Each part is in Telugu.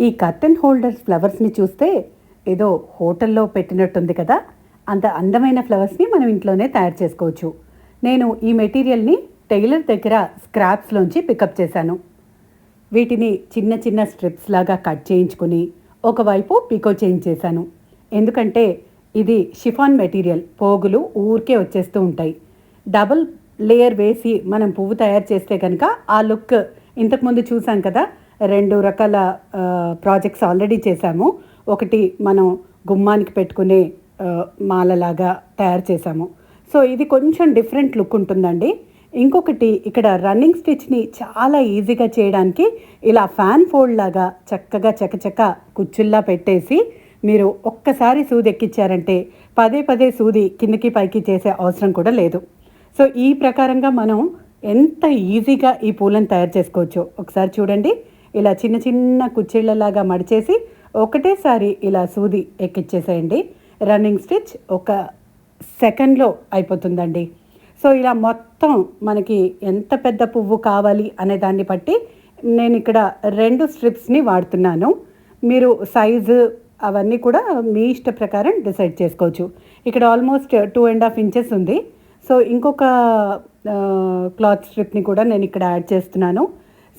ఈ కర్టెన్ హోల్డర్స్ ఫ్లవర్స్ని చూస్తే ఏదో హోటల్లో పెట్టినట్టుంది కదా. అంత అందమైన ఫ్లవర్స్ని మనం ఇంట్లోనే తయారు చేసుకోవచ్చు. నేను ఈ మెటీరియల్ని టైలర్ దగ్గర స్క్రాప్స్లోంచి పికప్ చేశాను. వీటిని చిన్న చిన్న స్ట్రిప్స్ లాగా కట్ చేయించుకుని ఒకవైపు పికో చేంజ్ చేశాను. ఎందుకంటే ఇది షిఫాన్ మెటీరియల్ పోగులు ఊరికే వచ్చేస్తూ ఉంటాయి. డబుల్ లేయర్ వేసి మనం పువ్వు తయారు చేస్తే కనుక ఆ లుక్ ఇంతకుముందు చూసాం కదా రెండు రకాల ప్రాజెక్ట్స్ ఆల్రెడీ చేశాము. ఒకటి మనం గుమ్మానికి పెట్టుకునే మాలలాగా తయారు చేశాము. సో ఇది కొంచెం డిఫరెంట్ లుక్ ఉంటుందండి. ఇంకొకటి ఇక్కడ రన్నింగ్ స్టిచ్ని చాలా ఈజీగా చేయడానికి ఇలా ఫ్యాన్ ఫోల్డ్ లాగా చక్కగా చకచక కుచ్చుల్లా పెట్టేసి మీరు ఒక్కసారి సూది ఎక్కించారంటే పదే పదే సూది కిందకి పైకి చేసే అవసరం కూడా లేదు. సో ఈ ప్రకారంగా మనం ఎంత ఈజీగా ఈ పూలను తయారు చేసుకోవచ్చు. ఒకసారి చూడండి. ఇలా చిన్న చిన్న కుచ్చిళ్ళలాగా మడిచేసి ఒకటేసారి ఇలా సూది ఎక్కిచ్చేసేయండి. రన్నింగ్ స్టిచ్ ఒక సెకండ్లో అయిపోతుందండి. సో ఇలా మొత్తం మనకి ఎంత పెద్ద పువ్వు కావాలి అనే దాన్ని బట్టి నేను ఇక్కడ రెండు స్ట్రిప్స్ని వాడుతున్నాను. మీరు సైజు అవన్నీ కూడా మీ ఇష్ట ప్రకారం డిసైడ్ చేసుకోవచ్చు. ఇక్కడ almost two and half inches ఉంది. సో ఇంకొక క్లాత్ స్ట్రిప్ని కూడా నేను ఇక్కడ యాడ్ చేస్తున్నాను.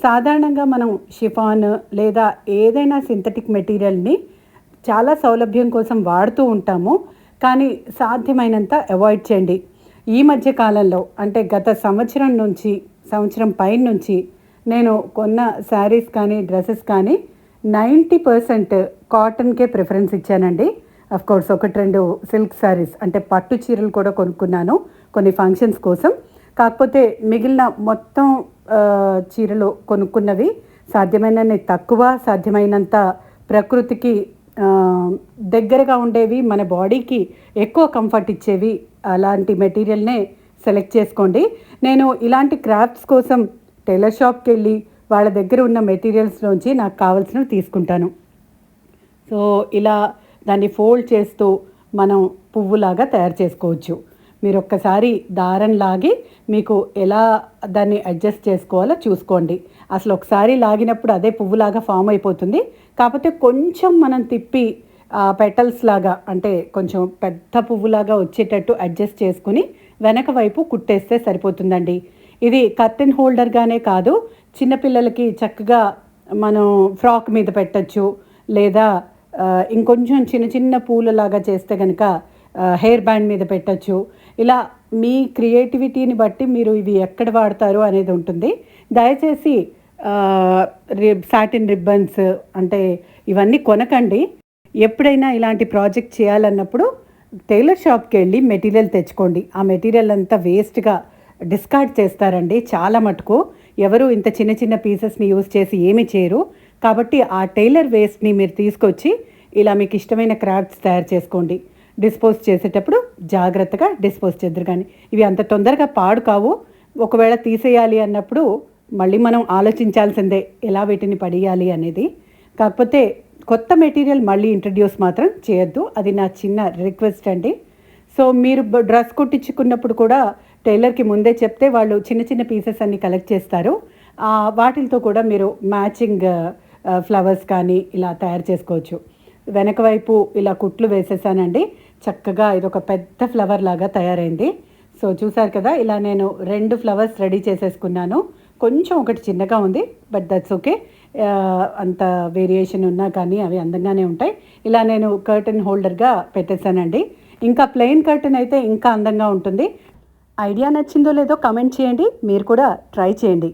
సాధారణంగా మనం షిఫాన్ లేదా ఏదైనా సింథటిక్ మెటీరియల్ని చాలా సౌలభ్యం కోసం వాడుతూ ఉంటాము కానీ సాధ్యమైనంత అవాయిడ్ చేయండి. ఈ మధ్య కాలంలో అంటే గత సంవత్సరం నుంచి సంవత్సరం పైన నుంచి నేను కొన్న శారీస్ కానీ డ్రెస్సెస్ కానీ నైంటీ పర్సెంట్ కాటన్కే ప్రిఫరెన్స్ ఇచ్చానండి. అఫ్ కోర్స్ ఒకటి రెండు సిల్క్ శారీస్ అంటే పట్టు చీరలు కూడా కొనుక్కున్నాను కొన్ని ఫంక్షన్స్ కోసం. కాకపోతే మిగిలిన మొత్తం చీరలు కొనుక్కున్నవి సాధ్యమైనన్ని తక్కువ సాధ్యమైనంత ప్రకృతికి దగ్గరగా ఉండేవి మన బాడీకి ఎక్కువ కంఫర్ట్ ఇచ్చేవి అలాంటి మెటీరియల్నే సెలెక్ట్ చేసుకోండి. నేను ఇలాంటి క్రాఫ్ట్స్ కోసం టైలర్ షాప్కి వెళ్ళి వాళ్ళ దగ్గర ఉన్న మెటీరియల్స్లోంచి నాకు కావాల్సినవి తీసుకుంటాను. సో ఇలా దాన్ని ఫోల్డ్ చేస్తూ మనం పువ్వులాగా తయారు చేసుకోవచ్చు. మీరు ఒక్కసారి దారం లాగి మీకు ఎలా దాన్ని అడ్జస్ట్ చేసుకోవాలో చూసుకోండి. అసలు ఒకసారి లాగినప్పుడు అదే పువ్వులాగా ఫామ్ అయిపోతుంది. కాకపోతే కొంచెం మనం తిప్పి పెటల్స్ లాగా అంటే కొంచెం పెద్ద పువ్వులాగా వచ్చేటట్టు అడ్జస్ట్ చేసుకుని వెనక వైపు కుట్టేస్తే సరిపోతుందండి. ఇది కర్టెన్ హోల్డర్గానే కాదు చిన్నపిల్లలకి చక్కగా మనం ఫ్రాక్ మీద పెట్టచ్చు లేదా ఇంకొంచెం చిన్న చిన్న పూలలాగా చేస్తే కనుక హెయిర్ బ్యాండ్ మీద పెట్టచ్చు. ఇలా మీ క్రియేటివిటీని బట్టి మీరు ఇవి ఎక్కడ వాడతారు అనేది ఉంటుంది. దయచేసి రిబ్ సాటిన్ రిబ్బన్స్ అంటే ఇవన్నీ కొనకండి. ఎప్పుడైనా ఇలాంటి ప్రాజెక్ట్ చేయాలన్నప్పుడు టైలర్ షాప్కి వెళ్ళి మెటీరియల్ తెచ్చుకోండి. ఆ మెటీరియల్ అంతా వేస్ట్గా డిస్కార్డ్ చేస్తారండి చాలా మటుకు. ఎవరు ఇంత చిన్న చిన్న పీసెస్ని యూజ్ చేసి ఏమి చేయరు. కాబట్టి ఆ టైలర్ వేస్ట్ని మీరు తీసుకొచ్చి ఇలా మీకు ఇష్టమైన క్రాఫ్ట్స్ తయారు చేసుకోండి. డిస్పోజ్ చేసేటప్పుడు జాగ్రత్తగా డిస్పోజ్ చేద్దరు కానీ. ఇవి అంత తొందరగా పాడు కావు ఒకవేళ తీసేయాలి అన్నప్పుడు మళ్ళీ మనం ఆలోచించాల్సిందే ఎలా వీటిని పడేయాలి అనేది. కాకపోతే కొత్త మెటీరియల్ మళ్ళీ ఇంట్రడ్యూస్ మాత్రం చేయొద్దు. అది నా చిన్న రిక్వెస్ట్ అండి. సో మీరు డ్రెస్ కుట్టించుకున్నప్పుడు కూడా టైలర్కి ముందే చెప్తే వాళ్ళు చిన్న చిన్న పీసెస్ అన్ని కలెక్ట్ చేస్తారు. వాటితో కూడా మీరు మ్యాచింగ్ ఫ్లవర్స్ కానీ ఇలా తయారు చేసుకోవచ్చు. వెనక వైపు ఇలా కుట్లు వేసేసానండి. చక్కగా ఇది ఒక పెద్ద ఫ్లవర్ లాగా తయారైంది. సో చూసారు కదా ఇలా నేను రెండు ఫ్లవర్స్ రెడీ చేసేసుకున్నాను. కొంచెం ఒకటి చిన్నగా ఉంది బట్ దట్స్ ఓకే అంత వేరియేషన్ ఉన్నా కానీ అవి అందంగానే ఉంటాయి. ఇలా నేను కర్టెన్ హోల్డర్గా పెట్టేశానండి. ఇంకా ప్లెయిన్ కర్టెన్ అయితే ఇంకా అందంగా ఉంటుంది. ఐడియా నచ్చిందో లేదో కమెంట్ చేయండి. మీరు కూడా ట్రై చేయండి.